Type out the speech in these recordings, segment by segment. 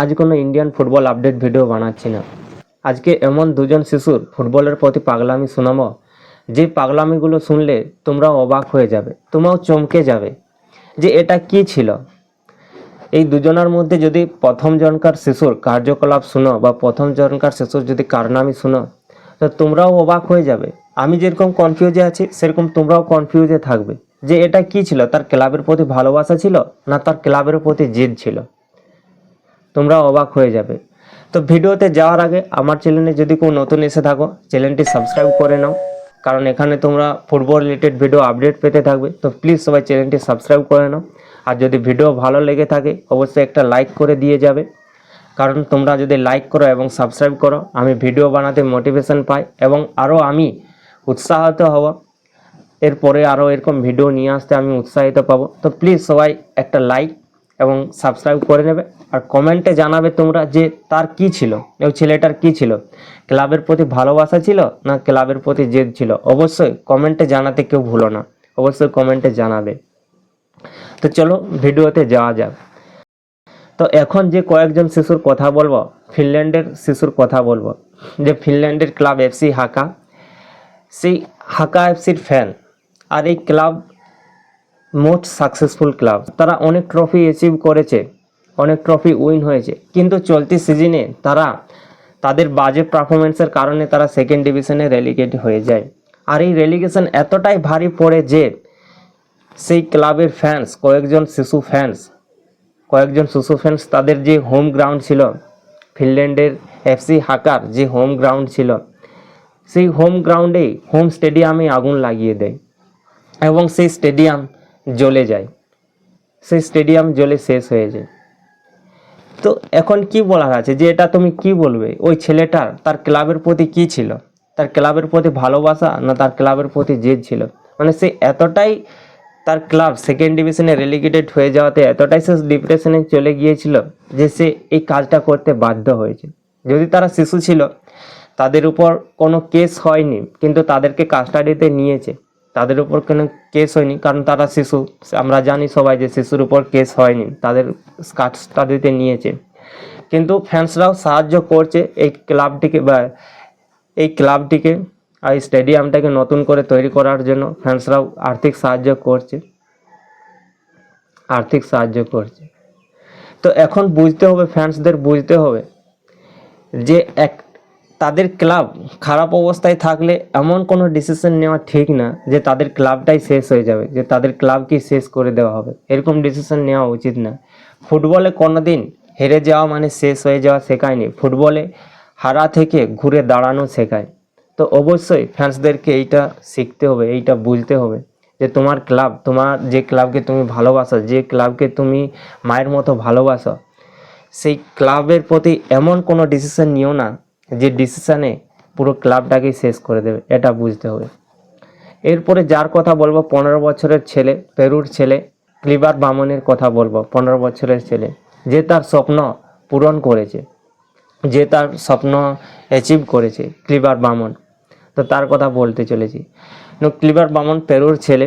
আজ কোনো Indian football update video বানাচ্ছি না। আজকে এমন দুজন শিশুর ফুটবলের প্রতি পাগলামি শোনাবো, যে পাগলামিগুলো শুনলে তোমরাও অবাক হয়ে যাবে, তোমরাও চমকে যাবে, যে এটা কি ছিল? এই দুজনের মধ্যে যদি প্রথম জনকার শিশুর কার্যকলাপ শুনো বা প্রথম জনকার শিশুর যদি কারনামি শুনো, তো তোমরাও অবাক হয়ে যাবে। আমি যেরকম কনফিউজে আছি, সেরকম তোমরাও কনফিউজে থাকবে, যে এটা কি ছিল? তার ক্লাবের প্রতি ভালোবাসা ছিল না তার ক্লাবের প্রতি জেদ ছিল? তোমরা অবাক হয়ে যাবে। তো ভিডিওতে যাওয়ার আগে আমার চ্যানেলে যদি কেউ নতুন এসে থাকো, চ্যানেলটি সাবস্ক্রাইব করে নাও। কারণ এখানে তোমরা ফুটবল রিলেটেড ভিডিও আপডেট পেতে থাকবে। তো প্লিজ সবাই চ্যানেলটি সাবস্ক্রাইব করে নাও। আর যদি ভিডিও ভালো লেগে থাকে, অবশ্যই একটা লাইক করে দিয়ে যাবে। কারণ তোমরা যদি লাইক করো এবং সাবস্ক্রাইব করো, আমি ভিডিও বানাতে মোটিভেশন পাই এবং আরও আমি উৎসাহিত হব। এরপরে আরও এরকম ভিডিও নিয়ে আসতে আমি উৎসাহিত পাবো। তো প্লিজ সবাই একটা লাইক এবং সাবস্ক্রাইব করে নেবে। আর কমেন্টে জানাবে তোমরা যে তার কি ছিল ওই ছেলেটার কি ছিল। ক্লাবের প্রতি ভালোবাসা ছিল না ক্লাবের প্রতি জেদ ছিল? অবশ্যই কমেন্টে জানাতে কেউ ভুলো না। অবশ্যই কমেন্টে জানাবে। তো চলো ভিডিওতে যাওয়া যাক। তো এখন যে কয়েকজন শিশুর কথা বলব, ফিনল্যান্ডের শিশুর কথা বলব। যে ফিনল্যান্ডের ক্লাব এফসি হাকা, সেই হাকা এফসির ফ্যান আর এই ক্লাব মোস্ট সাকসেসফুল ক্লাব। তারা অনেক ট্রফি অ্যাচিভ করেছে, অনেক ট্রফি উইন হয়েছে। কিন্তু চলতি সিজনে তারা তাদের বাজে পারফরমেন্সের কারণে তারা সেকেন্ড ডিভিশনে রেলিগেট হয়ে যায়। আর এই রেলিগেশন এতটাই ভারী পড়ে যে সেই ক্লাবের ফ্যান্স কয়েকজন শিশু ফ্যান্স কয়েকজন শিশু ফ্যান্স তাদের যে হোম গ্রাউন্ড ছিল, ফিনল্যান্ডের এফসি হাকার যে হোম গ্রাউন্ড ছিল, সেই হোম গ্রাউন্ডেই হোম স্টেডিয়ামে আগুন লাগিয়ে দেয়। এবং সেই স্টেডিয়াম জ্বলে যায়। সেই স্টেডিয়াম জ্বলে শেষ হয়ে যায়। তো এখন কি বলার আছে যে এটা তুমি কি বলবে? ওই ছেলেটার, তার ক্লাবের প্রতি কি ছিল? তার ক্লাবের প্রতি ভালোবাসা না তার ক্লাবের প্রতি জেদ ছিল? মানে সে এতটাই তার ক্লাব সেকেন্ড ডিভিশনে রেলিগেটেড হয়ে যাওয়াতে এতটাই সে ডিপ্রেশনে চলে গিয়েছিল যে সে এই কাজটা করতে বাধ্য হয়েছে। যদি তারা শিশু ছিল, তাদের উপর কোনো কেস হয়নি, কিন্তু তাদেরকে কাস্টাডিতে নিয়েছে। তাদের উপর কোনো কেস হয়নি, কারণ তারা শিশু। আমরা জানি সবাই যে শিশুর উপর কেস হয়নি, তাদের কাস্টাডিতে নিয়েছে। কিন্তু ফ্যান্সরাও সাহায্য করছে এই ক্লাবটিকে বা এই ক্লাবটিকে আর স্টেডিয়ামটাকে নতুন করে তৈরি করার জন্য। ফ্যান্সরাও আর্থিক সাহায্য করছে। আর্থিক সাহায্য করছে। তো এখন বুঝতে হবে ফ্যান্সদের বুঝতে হবে যে এক তাদের ক্লাব খারাপ অবস্থায় থাকলে এমন কোনো ডিসিশন নেওয়া ঠিক না যে তাদের ক্লাবটাই শেষ হয়ে যাবে, যে তাদের ক্লাবকে শেষ করে দেওয়া হবে। এরকম ডিসিশন নেওয়া উচিত না। ফুটবলে কোনো দিন হেরে যাওয়া মানে শেষ হয়ে যাওয়া শেখায়নি। ফুটবলে হারা থেকে ঘুরে দাঁড়ানো শেখায়। তো অবশ্যই ফ্যান্সদেরকে এইটা শিখতে হবে, এইটা বুঝতে হবে যে তোমার ক্লাব, তোমার যে ক্লাবকে তুমি ভালোবাসো, যে ক্লাবকে তুমি মায়ের মতো ভালোবাসো, সেই ক্লাবের প্রতি এমন কোনো ডিসিশন নিও না যে ডিসিশনে পুরো ক্লাবটাকেই শেষ করে দেবে, এটা বুঝতে হবে। এরপরে যার কথা বলব, পনেরো বছরের ছেলে, পেরুর ছেলে, ক্লিবার বামনের কথা বলব, পনেরো বছরের ছেলে, যে তার স্বপ্ন পূরণ করেছে, যে তার স্বপ্ন অ্যাচিভ করেছে, ক্লিবার বামন। তো তার কথা বলতে চলেছি। ক্লিবার বামন, পেরুর ছেলে,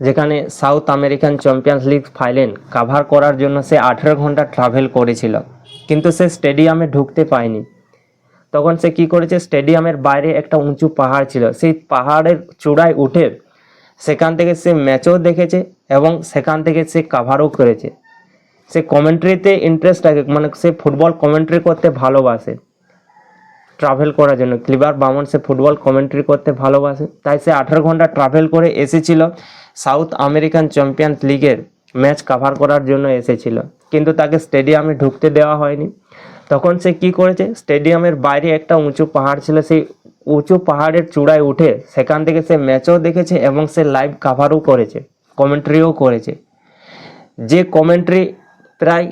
যেখানে South American Champions League final cover করার জন্য সে আঠেরো ঘণ্টা ট্রাভেল করেছিল, কিন্তু সে স্টেডিয়ামে ঢুকতে পায়নি তখন সে কি করেছে? স্টেডিয়ামের বাইরে একটা উঁচু পাহাড় ছিল। সেই পাহাড়ের চূড়ায় উঠে সেখান থেকে সে ম্যাচও দেখেছে এবং সেখান থেকে সে কাভারও করেছে। সে কমেন্ট্রিতে ইন্টারেস্ট রাখে মানে সে ফুটবল কমেন্ট্রি করতে ভালোবাসে। ট্রাভেল করার জন্য। ক্লিবার বামন সে ফুটবল কমেন্ট্রি করতে ভালোবাসে। তাই সে আঠারো ঘণ্টা ট্রাভেল করে এসেছিল। সাউথ আমেরিকান চ্যাম্পিয়ন্স লিগের ম্যাচ কাভার করার জন্য এসেছিল। কিন্তু তাকে স্টেডিয়ামে ঢুকতে দেওয়া হয়নি। তখন সে কি করেছে? স্টেডিয়ামের বাইরে একটা উঁচু পাহাড় ছিল, সেই উঁচু পাহাড়ের চূড়ায় উঠে সেখান থেকে সে ম্যাচও দেখেছে এবং সে লাইভ কাভারও করেছে কমেন্ট্রিও করেছে। যে কমেন্ট্রি প্রায়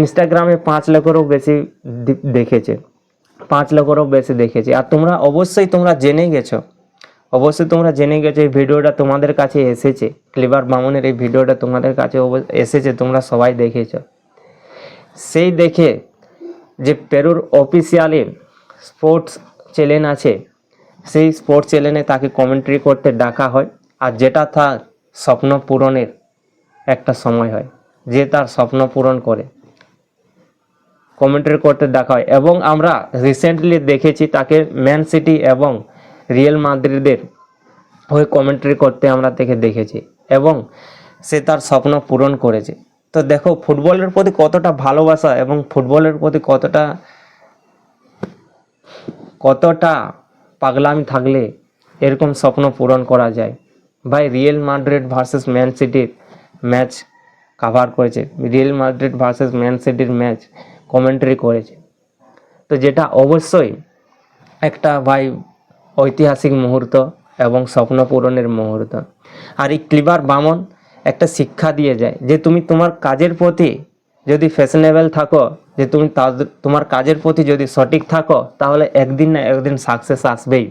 ইনস্টাগ্রামে পাঁচ লাখেরও বেশি দেখেছে, পাঁচ লাখেরও বেশি দেখেছে। আর তোমরা অবশ্যই তোমরা জেনে গেছো, অবশ্যই তোমরা জেনে গেছো এই ভিডিওটা তোমাদের কাছে এসেছে, ক্লিবার বামনের এই ভিডিওটা তোমাদের কাছে এসেছে, তোমরা সবাই দেখেছ। সেই দেখে যে পেরুর অফিসিয়ালি স্পোর্টস চ্যানেল আছে, সেই স্পোর্টস চ্যানেলে তাকে কমেন্ট্রি করতে ডাকা হয়। আর যেটা তার স্বপ্ন পূরণের একটা সময় হয়, যে তার স্বপ্ন পূরণ করে। কমেন্ট্রি করতে ডাকা হয়। এবং আমরা রিসেন্টলি দেখেছি তাকে ম্যান সিটি এবং রিয়েল মাদ্রিদের হয়ে কমেন্ট্রি করতে আমরা তাকে দেখেছি। এবং সে তার স্বপ্ন পূরণ করেছে। তো দেখো, ফুটবলের প্রতি কতটা ভালোবাসা এবং ফুটবলের প্রতি কতটা কতটা পাগলামি থাকলে এরকম স্বপ্ন পূরণ করা যায়। ভাই রিয়েল মাদ্রিদ ভার্সেস ম্যান সিটির ম্যাচ কাভার করেছে। রিয়েল মাদ্রিদ ভার্সেস ম্যান সিটির ম্যাচ কমেন্ট্রি করেছে। তো যেটা অবশ্যই একটা, ভাই, ঐতিহাসিক মুহূর্ত এবং স্বপ্ন পূরণের মুহূর্ত। আর এই ক্লিবার বামন একটা শিক্ষা দিয়ে যায় যে তুমি তোমার কাজের প্রতি যদি ফ্যাশনেবল থাকো, যে তুমি তোমার কাজের প্রতি যদি সঠিক থাকো, তাহলে একদিন না একদিন সাকসেস আসবেই।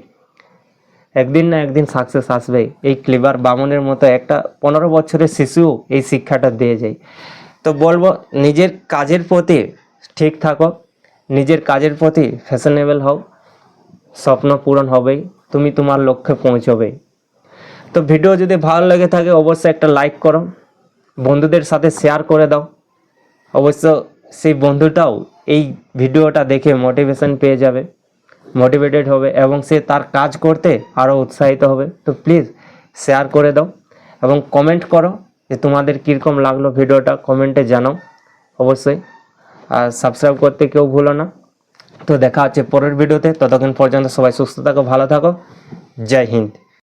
একদিন না একদিন সাকসেস আসবে এই ক্লিবার বামনের মতো একটা পনেরো বছরের শিশু এই শিক্ষাটা দিয়ে যায়। তো বলব, নিজের কাজের প্রতি ঠিক থাকো, নিজের কাজের প্রতি ফ্যাশনেবল হও, স্বপ্ন পূরণ হবেই, তুমি তোমার লক্ষ্যে পৌঁছবে তো ভিডিও যদি ভালো লেগে থাকে, অবশ্যই একটা লাইক করো। বন্ধুদের সাথে শেয়ার করে দাও। অবশ্য সেই বন্ধুটাও এই ভিডিওটা দেখে মোটিভেশন পেয়ে যাবে মোটিভেটেড হবে এবং সে তার কাজ করতে আরও উৎসাহিত হবে। তো প্লিজ শেয়ার করে দাও এবং কমেন্ট করো যে তোমাদের কীরকম লাগল ভিডিওটা কমেন্টে জানাও। অবশ্যই। আর সাবস্ক্রাইব করতে কেউ ভুলো না। তো দেখা হচ্ছে পরের ভিডিওতে। ততক্ষণ পর্যন্ত সবাই সুস্থ থাকো, ভালো থাকো। জয় হিন্দ।